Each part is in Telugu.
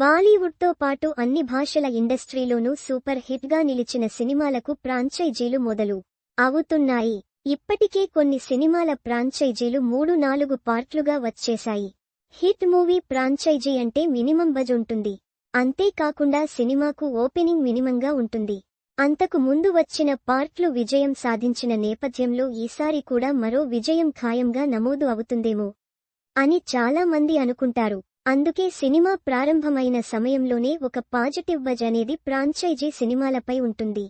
బాలీవుడ్తో పాటు అన్ని భాషల ఇండస్ట్రీలోనూ సూపర్ హిట్గా నిలిచిన సినిమాలకు ఫ్రాంచైజీలు మొదలు అవుతున్నాయి. ఇప్పటికే కొన్ని సినిమాల ఫ్రాంచైజీలు మూడు నాలుగు పార్ట్లుగా వచ్చేశాయి. హిట్ మూవీ ఫ్రాంచైజీ అంటే మినిమం బజ్ ఉంటుంది. అంతేకాకుండా సినిమాకు ఓపెనింగ్ మినిమంగా ఉంటుంది. అంతకు ముందు వచ్చిన పార్ట్లు విజయం సాధించిన నేపథ్యంలో ఈసారి కూడా మరో విజయం ఖాయంగా నమోదు అవుతుందేమో అని చాలా మంది అనుకుంటారు. అందుకే సినిమా ప్రారంభమైన సమయంలోనే ఒక పాజిటివ్ బజ్ అనేది ఫ్రాంచైజీ సినిమాలపై ఉంటుంది.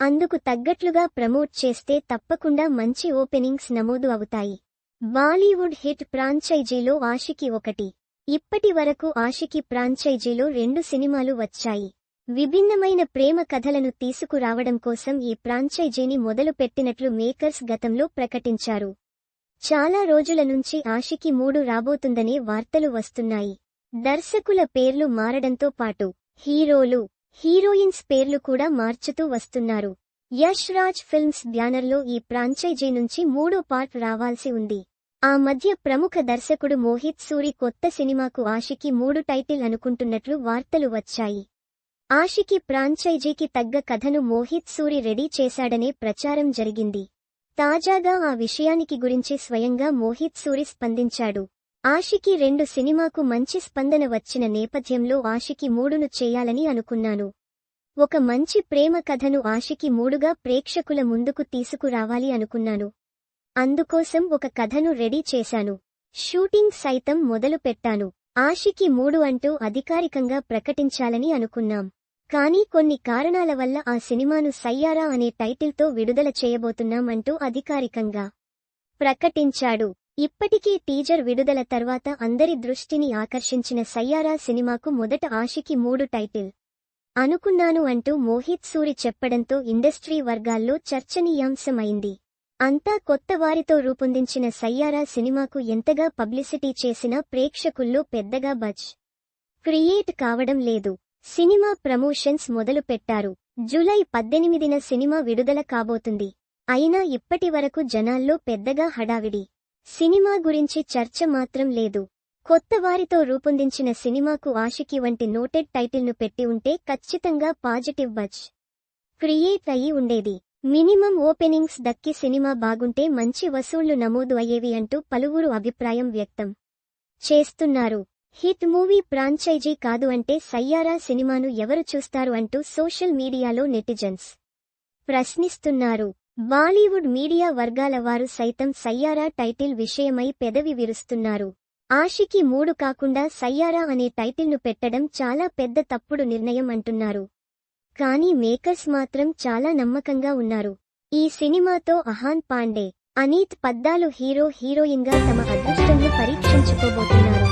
అందుకు తగ్గట్లుగా ప్రమోట్ చేస్తే తప్పకుండా మంచి ఓపెనింగ్స్ నమోదు అవుతాయి. బాలీవుడ్ హిట్ ఫ్రాంచైజీలో ఆషికి ఒకటి. ఇప్పటి వరకు ఆషికి ఫ్రాంచైజీలో రెండు సినిమాలు వచ్చాయి. విభిన్నమైన ప్రేమ కథలను తీసుకురావడం కోసం ఈ ఫ్రాంచైజీని మొదలుపెట్టినట్లు మేకర్స్ గతంలో ప్రకటించారు. చాలా రోజుల నుంచి ఆషికి మూడు రాబోతుందనే వార్తలు వస్తున్నాయి. దర్శకుల పేర్లు మారడంతో పాటు హీరోలు హీరోయిన్స్ పేర్లు కూడా మార్చుతూ వస్తున్నారు. యష్ రాజ్ ఫిల్మ్స్ బ్యానర్లో ఈ ఫ్రాంచైజీ నుంచి మూడో పార్ట్ రావాల్సి ఉంది. ఆ మధ్య ప్రముఖ దర్శకుడు మోహిత్ సూరి కొత్త సినిమాకు ఆషికి మూడు టైటిల్ అనుకుంటున్నట్లు వార్తలు వచ్చాయి. ఆషికి ఫ్రాంచైజీకి తగ్గ కథను మోహిత్ సూరి రెడీ చేశాడనే ప్రచారం జరిగింది. తాజాగా ఆ విషయానికి గురించి స్వయంగా మోహిత్ సూరి స్పందించాడు. ఆషికి రెండు సినిమాకు మంచి స్పందన వచ్చిన నేపథ్యంలో ఆషికి మూడును చేయాలని అనుకున్నాను. ఒక మంచి ప్రేమ కథను ఆషికి మూడుగా ప్రేక్షకుల ముందుకు తీసుకురావాలి అనుకున్నాను. అందుకోసం ఒక కథను రెడీ చేశాను. షూటింగ్ సైతం మొదలు పెట్టాను ఆషికి మూడు అంటూ అధికారికంగా ప్రకటించాలని అనుకున్నాం. కానీ కొన్ని కారణాల వల్ల ఆ సినిమాను సయ్యారా అనే టైటిల్తో విడుదల చేయబోతున్నాం అంటూ అధికారికంగా ప్రకటించాడు. ఇప్పటికీ టీజర్ విడుదల తర్వాత అందరి దృష్టిని ఆకర్షించిన సయ్యారా సినిమాకు మొదట ఆశికి మూడు టైటిల్. అనుకున్నాను అంటూ మోహిత్ సూరి చెప్పడంతో ఇండస్ట్రీ వర్గాల్లో చర్చనీయాంశమైంది. అంతా కొత్త వారితో రూపొందించిన సయ్యారా సినిమాకు ఎంతగా పబ్లిసిటీ చేసినా ప్రేక్షకుల్లో పెద్దగా బజ్ క్రియేట్ కావడం లేదు. సినిమా ప్రమోషన్స్ మొదలు పెట్టారు. జూలై పద్దెనిమిదిన సినిమా విడుదల కాబోతుంది. అయినా ఇప్పటి వరకు జనాల్లో పెద్దగా హడావిడి. సినిమా గురించి చర్చ మాత్రం లేదు. కొత్త వారితో రూపొందించిన సినిమాకు ఆషికి వంటి నోటెడ్ టైటిల్ను పెట్టి ఉంటే ఖచ్చితంగా పాజిటివ్ బజ్ క్రియేట్ అయి ఉండేది. మినిమం ఓపెనింగ్స్ దక్కి సినిమా బాగుంటే మంచి వసూళ్ళు నమోదు అయ్యేవి అంటూ పలువురు అభిప్రాయం వ్యక్తం చేస్తున్నారు. హిట్ మూవీ ఫ్రాంచైజీ కాదు అంటే సయ్యారా సినిమాను ఎవరు చూస్తారు అంటూ సోషల్ మీడియాలో నెటిజన్స్ ప్రశ్నిస్తున్నారు. బాలీవుడ్ మీడియా వర్గాల వారు సైతం సయ్యారా టైటిల్ విషయమై పెదవి విరుస్తున్నారు. ఆషికి మూడు కాకుండా సయ్యారా అనే టైటిల్ను పెట్టడం చాలా పెద్ద తప్పుడు నిర్ణయం అంటున్నారు. కానీ మేకర్స్ మాత్రం చాలా నమ్మకంగా ఉన్నారు. ఈ సినిమాతో అహాన్ పాండే అనీత్ పద్దాలు హీరో హీరోయిన్గా తమ అదృష్టంను పరీక్షించుకోబోతున్నారు.